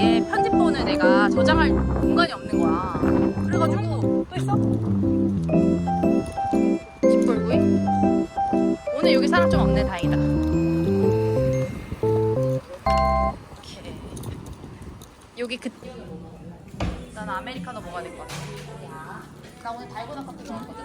이게 편집본을 내가 저장할 공간이 없는 거야. 그래가지고 또 있어? 집돌구이? 오늘 여기 사람 좀 없네 다행이다. 오케이. 여기 그 나는 아메리카노 먹어야 될 것 같아. 나 오늘 달고나 밥도 먹었거든.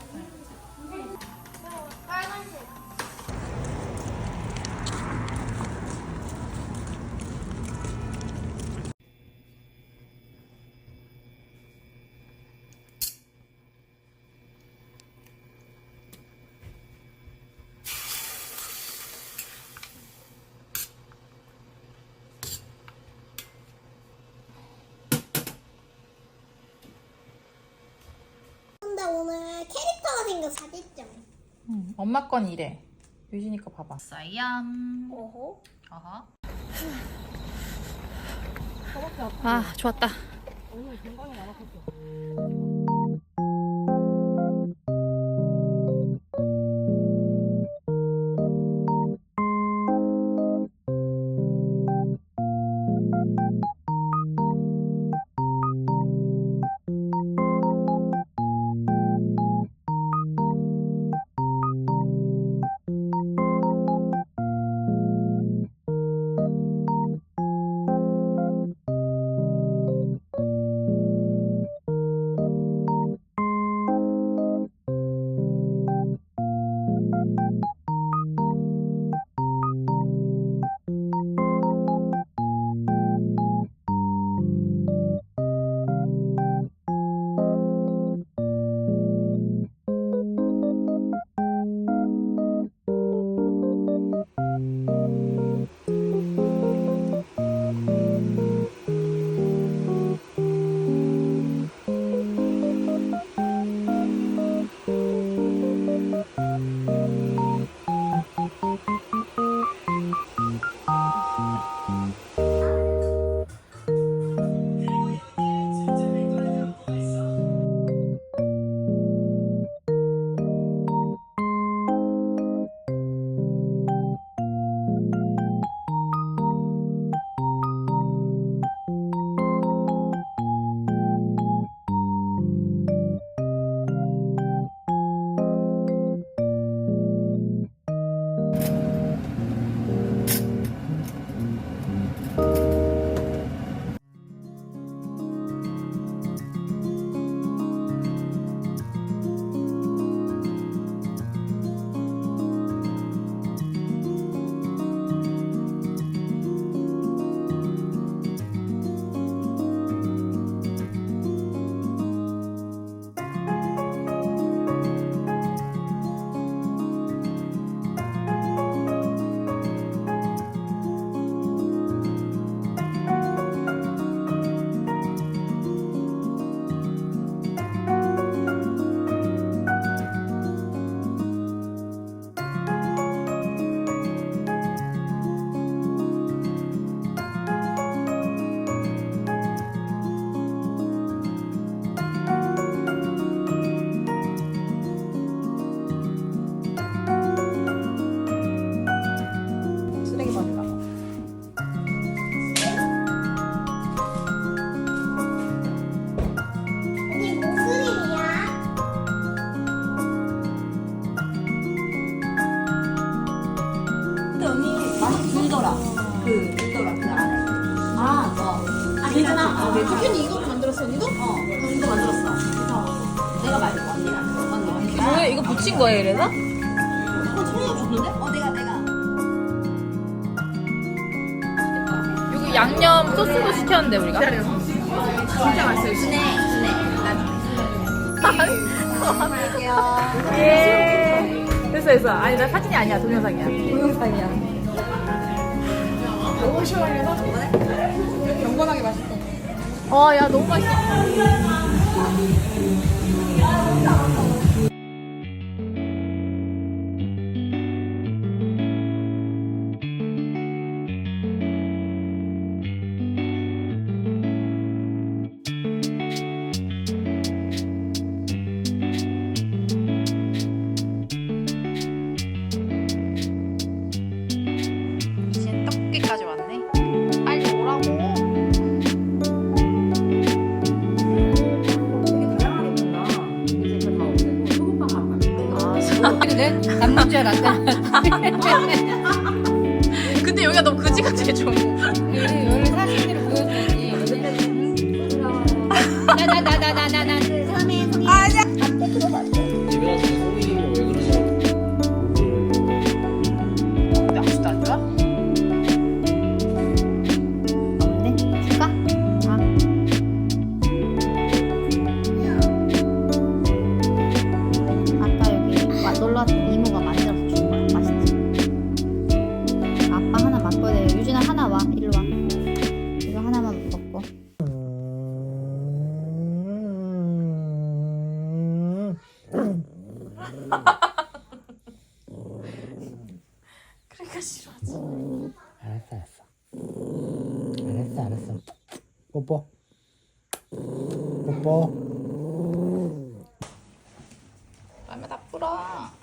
근데 오늘 생겨 사겠죠? 응, 엄마 건 이래. 유진이 거 봐봐. 싸이암. 오호. 어허 아 좋았다 그 불더라 그 안에. 아, 어. 아니잖아. 아, 왜 언니 이거 만들었어 언니도? 어, 이거 만들었어. 그래서 내가 말고 언니랑 언니 언니가. 뭐야 이거 붙인 거예요 그래서? 이거 청량 줬는데? 어, 내가 내가. 여기 양념 소스도 시켰는데 우리가 진짜 맛있어요. 순해, 순해. 나예 됐어 됐어 아니 나 사진이 아니야 동영상이야 동영상이야. 영건하게 맛있어. 어야 너무 맛있어 그래? 남는 줄 알았다. 근데 여기가 너무 그지가 되게 좋은 거. 사진으로 보여줘야지. 음. 나나나나나나 뽀뽀. 얼마나 불어.